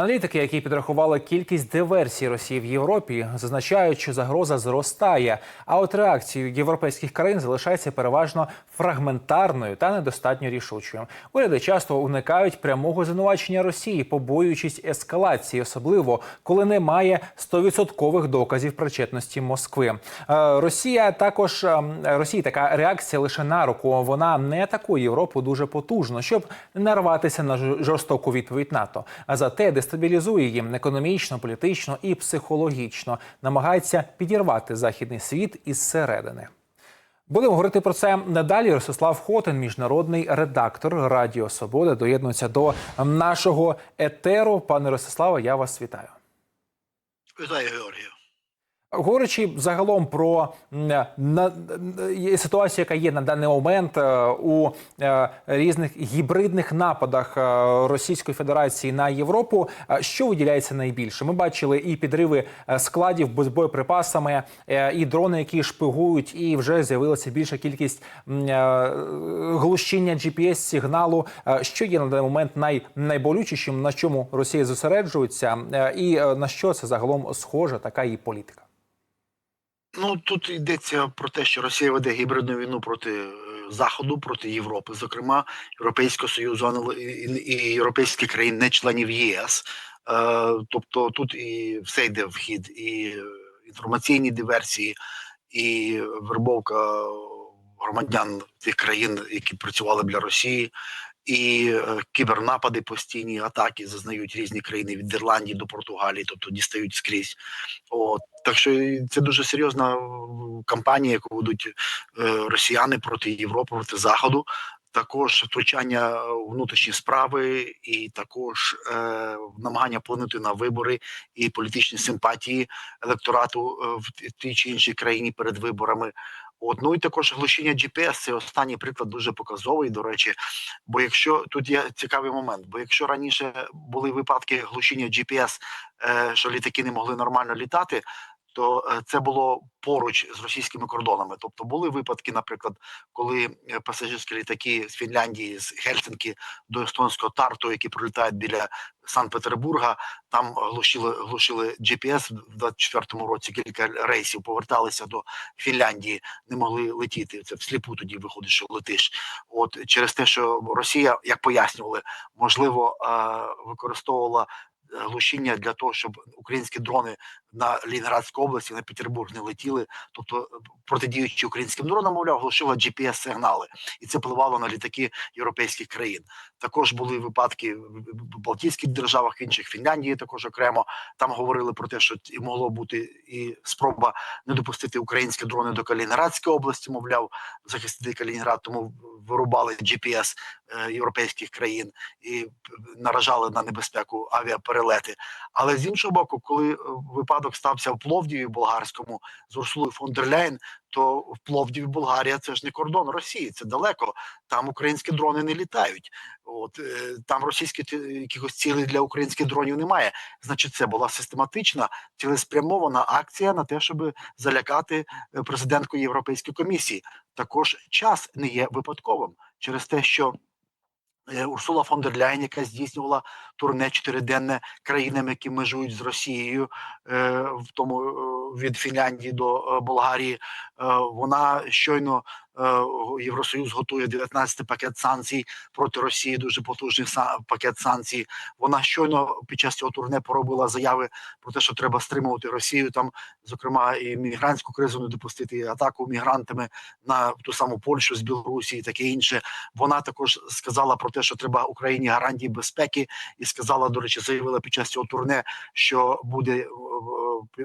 Аналітики, які підрахували кількість диверсій Росії в Європі, зазначають, що загроза зростає. А от реакція європейських країн залишається переважно фрагментарною та недостатньо рішучою. Уряди часто уникають прямого звинувачення Росії, побоюючись ескалації, особливо коли немає стовідсоткових доказів причетності Москви. Е, Росія також е, Росії така реакція лише на руку. Вона не атакує Європу дуже потужно, щоб нарватися на жорстоку відповідь НАТО. А зате дестабілізує їм економічно, політично і психологічно, намагається підірвати західний світ із середини. Будемо говорити про це надалі. Ростислав Хотин, міжнародний редактор Радіо Свобода, доєднується до нашого етеру. Пане Ростиславе, я вас вітаю. Вітаю, Георгію. Говорячи загалом про на, на- ситуацію, яка є на даний момент е, у е, різних гібридних нападах е, Російської Федерації на Європу, е, що виділяється найбільше? Ми бачили і підриви е, складів з боєприпасами, е, і дрони, які шпигують, і вже з'явилася більша кількість е, глушіння GPS-сигналу. Е, Що є на даний момент най, найболючішим, на чому Росія зосереджується, е, і е, на що це загалом схожа така її політика? Ну тут йдеться про те, що Росія веде гібридну війну проти е, Заходу, проти Європи, зокрема Європейського Союзу і, європейських країн, не членів ЄС. Е, тобто тут і все йде в хід, і інформаційні диверсії, і вербовка громадян тих країн, які працювали для Росії. І е, кібернапади постійні атаки зазнають різні країни від Ірландії до Португалії, тобто дістають скрізь. От так що це дуже серйозна е, кампанія, яку ведуть е, росіяни проти Європи, проти Заходу. Також втручання у внутрішні справи, і також е, намагання вплинути на вибори і політичні симпатії електорату в тій чи іншій країні перед виборами. От, ну і також глушіння GPS – це останній приклад дуже показовий, до речі. Бо якщо тут є цікавий момент, бо якщо раніше були випадки глушіння GPS, е, що літаки не могли нормально літати, то е, це було поруч з російськими кордонами. Тобто були випадки, наприклад, коли е, пасажирські літаки з Фінляндії, з Гельсінки до естонського Тарту, які пролітають біля Санкт-Петербурга, там глушили глушили GPS в 24-му році. Кілька рейсів поверталися до Фінляндії, не могли летіти. Це всліпу тоді виходить, що летиш. От через те, що Росія, як пояснювали, можливо, е, використовувала глушіння для того, щоб українські дрони на Лінградську області, на Петербург не летіли. Тобто, е, протидіючи українським дронам, мовляв, глушила GPS-сигнали, і це впливало на літаки європейських країн. Також були випадки в Балтійських державах, в інших Фінляндії також окремо. Там говорили про те, що і могло бути і спроба не допустити українські дрони до Калінінградської області, мовляв, захистити Калінінград, тому вирубали GPS е, європейських країн і наражали на небезпеку авіаперелети. Але з іншого боку, коли е, випадок стався в Пловдіві болгарському з Урсулою фон дер Ляйн, то в Пловдіві Болгарія це ж не кордон Росії, це далеко. Там українські дрони не літають. От е, там російських ті- якихось цілей для українських дронів немає. Значить, це була систематична, цілеспрямована акція на те, щоб залякати е, президентку Європейської комісії. Також час не є випадковим через те, що е, Урсула фон дер Ляйн, яка здійснювала турне чотириденне країнами, які межують з Росією, е, в тому е, від Фінляндії до е, Болгарії, е, вона щойно е, Євросоюз готує 19 пакет санкцій проти Росії, дуже потужний пакет санкцій. Вона щойно під час цього турне поробила заяви про те, що треба стримувати Росію. Там, зокрема, і мігрантську кризу не допустити, і атаку мігрантами на ту саму Польщу з Білорусі і таке інше. Вона також сказала про те, що треба Україні гарантії безпеки, і сказала, до речі, заявила під час цього турне, що буде е, е,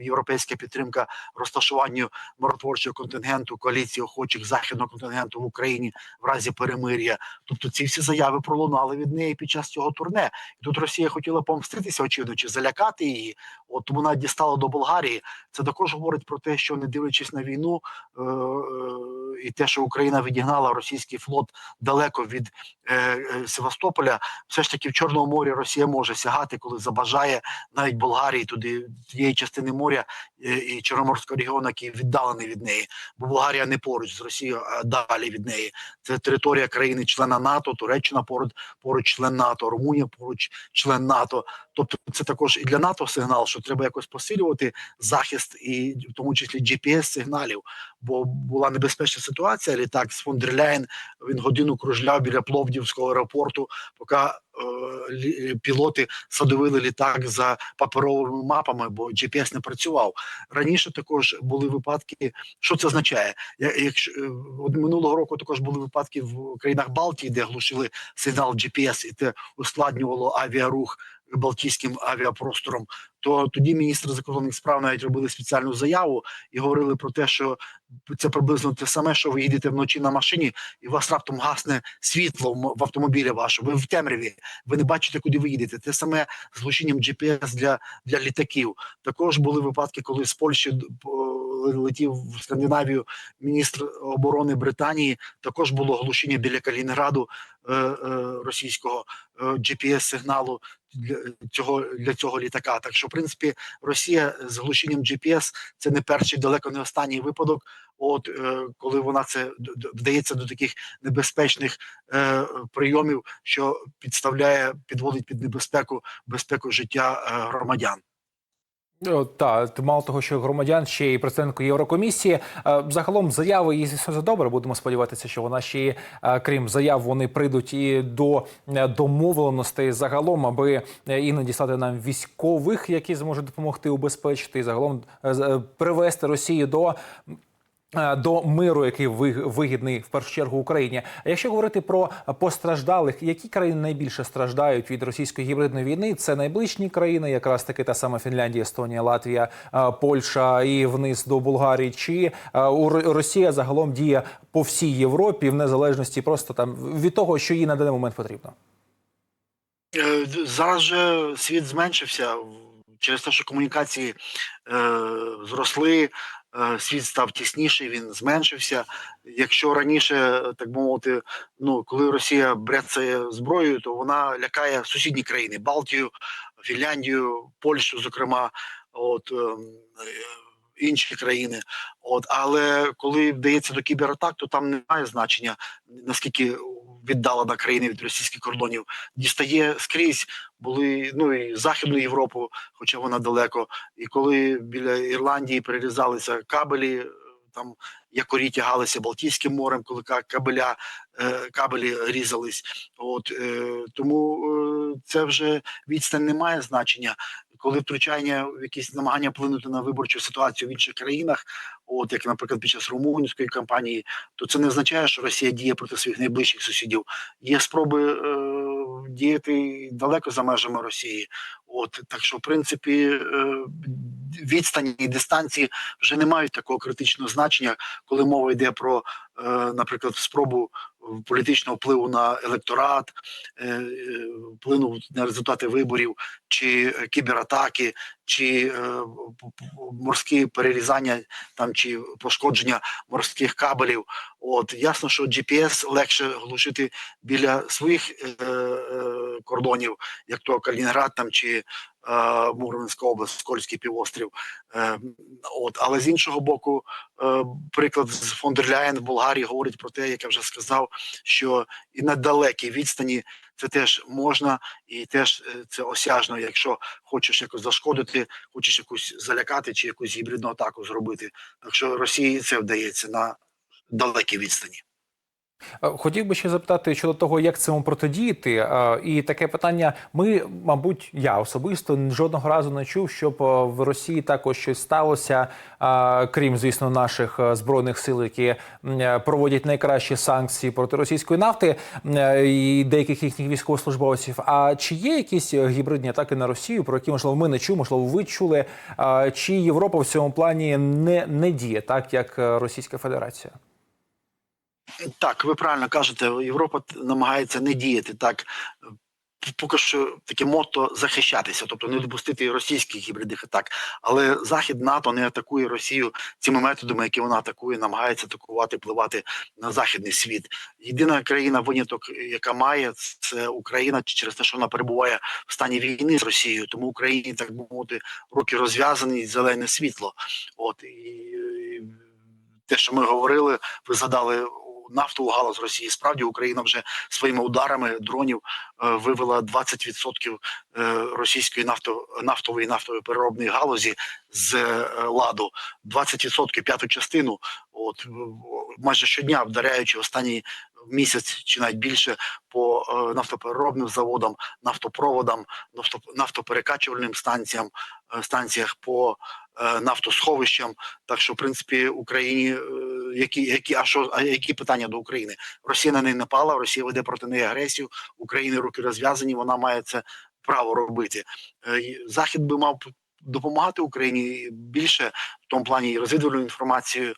європейська підтримка розташуванню миротворчого контингенту коаліції охочих західного контингенту в Україні в разі перемир'я. Тобто ці всі заяви пролунали від неї під час цього турне. І тут Росія хотіла помститися, очевидно, чи залякати її. От тому вона дістала до Болгарії. Це також говорить про те, що не дивлячись на війну е- е- і те, що Україна відігнала російський флот далеко від е- е, Севастополя, все ж таки в Чорному морі Росія може сягати, коли забажає навіть Болгарії туди тієї частини моря е, і Чорноморського регіону, який віддалений від неї, бо Болгарія не поруч з Росією, а далі від неї. Це територія країни-члена НАТО, Туреччина поруч поруч член НАТО, Румунія поруч член НАТО. Тобто, це також і для НАТО сигнал, що треба якось посилювати захист, і в тому числі GPS сигналів. Бо була небезпечна ситуація. Літак з фон він годину кружляв біля Пловдівського аеропорту, поки е, пілоти садовили літак за паперовими мапами, бо GPS не працював. Раніше також були випадки. Що це означає? Якщо е, от минулого року також були випадки в країнах Балтії, де глушили сигнал GPS, і це ускладнювало авіарух Балтійським авіапростором, то тоді міністри закордонних справ навіть робили спеціальну заяву і говорили про те, що це приблизно те саме, що ви їдете вночі на машині, і у вас раптом гасне світло в автомобілі вашого. Ви в темряві, ви не бачите, куди ви їдете. Те саме з глушенням GPS для, для літаків. Також були випадки, коли з Польщі летів в Скандинавію міністр оборони Британії. Також було глушення біля Калінінграду е, е, російського е, GPS-сигналу для цього для цього літака. Так що, в принципі, Росія з глушенням GPS це не перший, далеко не останній випадок. От е, коли вона це вдається до таких небезпечних е, прийомів, що підставляє, підводить під небезпеку безпеку життя е, громадян. Так, мало того, що громадян ще і представнику Єврокомісії. Е, Загалом заяви її звісно добре. Будемо сподіватися, що вона ще е, крім заяв, вони прийдуть і до е, домовленостей загалом, аби іноді надіслати нам військових, які зможуть допомогти убезпечити і загалом привести Росію до. Е, До миру, який ви- вигідний в першу чергу Україні. А якщо говорити про постраждалих, які країни найбільше страждають від російської гібридної війни? Це найближні країни, якраз таки та сама Фінляндія, Естонія, Латвія, е, Польща і вниз до Болгарії. Чи е, Росія загалом діє по всій Європі в незалежності просто там від того, що їй на даний момент потрібно? Зараз же світ зменшився через те, що комунікації е, зросли, світ став тісніший, він зменшився. Якщо раніше, так би мовити, ну коли Росія бряцає зброєю, то вона лякає сусідні країни Балтію, Фінляндію, Польщу, зокрема, от ем, е, інші країни. От, але коли вдається до кібератак, то там немає значення наскільки віддалена країна від російських кордонів дістає скрізь. Були ну і Західну Європу, хоча вона далеко. І коли біля Ірландії перерізалися кабелі, там якорі тягалися Балтійським морем, коли кабеля е, кабелі різались. От е, тому е, це вже відстань не має значення. Коли втручання в якісь намагання вплинути на виборчу ситуацію в інших країнах, от як, наприклад, під час румунської кампанії, то це не означає, що Росія діє проти своїх найближчих сусідів. Є спроби е, діяти далеко за межами Росії. От так що, в принципі, е, відстані і дистанції вже не мають такого критичного значення, коли мова йде про, е, наприклад, спробу політичного впливу на електорат, е, е, на результати виборів, чи е, кібератаки, чи морські перерізання там чи пошкодження морських кабелів. От ясно, що GPS легше глушити біля своїх кордонів, як то Калінінград там чи Мурманська область, Скольський півострів. От, але з іншого боку, приклад з фон дер Ляєн в Болгарії говорить про те, як я вже сказав, що і на далекій відстані це теж можна, і теж е, це осяжно, якщо хочеш якось зашкодити, хочеш якусь залякати чи якусь гібридну атаку зробити. Так що Росії це вдається на далекій відстані. Е, Хотів би ще запитати щодо того, як цьому протидіяти. Е, І таке питання: ми, мабуть, я особисто жодного разу не чув, щоб е, в Росії також щось сталося, крім звісно, наших збройних сил, які проводять найкращі санкції проти російської нафти і деяких їхніх військовослужбовців. А чи є якісь гібридні атаки на Росію, про які можливо ми не чули, можливо, ви чули? Чи Європа в цьому плані не, не діє так, як Російська Федерація? Так, ви правильно кажете, Європа намагається не діяти так. е, Поки що таке мото захищатися, тобто не допустити російських гібридних атак. Але Захід НАТО не атакує Росію цими методами, які вона атакує, намагається атакувати, впливати на західний світ. Єдина країна виняток, яка має, це Україна через те, що вона перебуває в стані війни з Росією. Тому Україні так би мовити руки розв'язані, зелене світло. От і е, те, що ми говорили, ви згадали нафтову галузь Росії. Справді Україна вже своїми ударами дронів е, вивела 20% е, російської нафто, нафтової нафтової переробної галузі з е, ладу. 20% п'яту частину. От майже щодня вдаряючи останній місяць чи навіть більше по е, нафтопереробним заводам, нафтопроводам, нафтоперекачувальним станціям, е, станціях по нафтосховищам. Так що, в принципі, Україні які, які, а що, а які питання до України? Росія на неї напала, Росія веде проти неї агресію, України руки розв'язані, вона має це право робити. Захід би мав допомагати Україні більше в тому плані розвідувальну інформацією.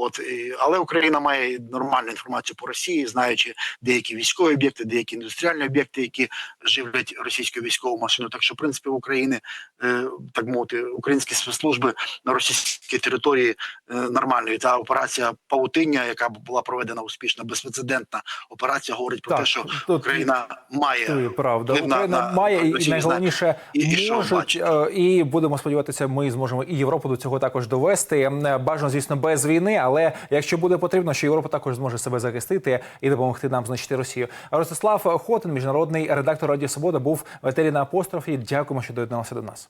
От і, але Україна має нормальну інформацію по Росії, знаючи деякі військові об'єкти, деякі індустріальні об'єкти, які живлять російську військову машину. Так що, в принципі, в України е, так мовити, українські спецслужби на російській території е, нормальної. Та операція Павутиння, яка була проведена успішно, безпрецедентна операція, говорить про те, що Україна має Це правда. вплив на- Україна на має і найголовніше І- і можуть е, і будемо сподіватися, ми зможемо і Європу до цього також довести. Е, Бажано, звісно, без війни, але якщо буде потрібно, що Європа також зможе себе захистити і допомогти нам знищити Росію. Ростислав Хотин, міжнародний редактор Радіо Свобода, був в етері на апострофі. Дякуємо, що доєдналися до нас.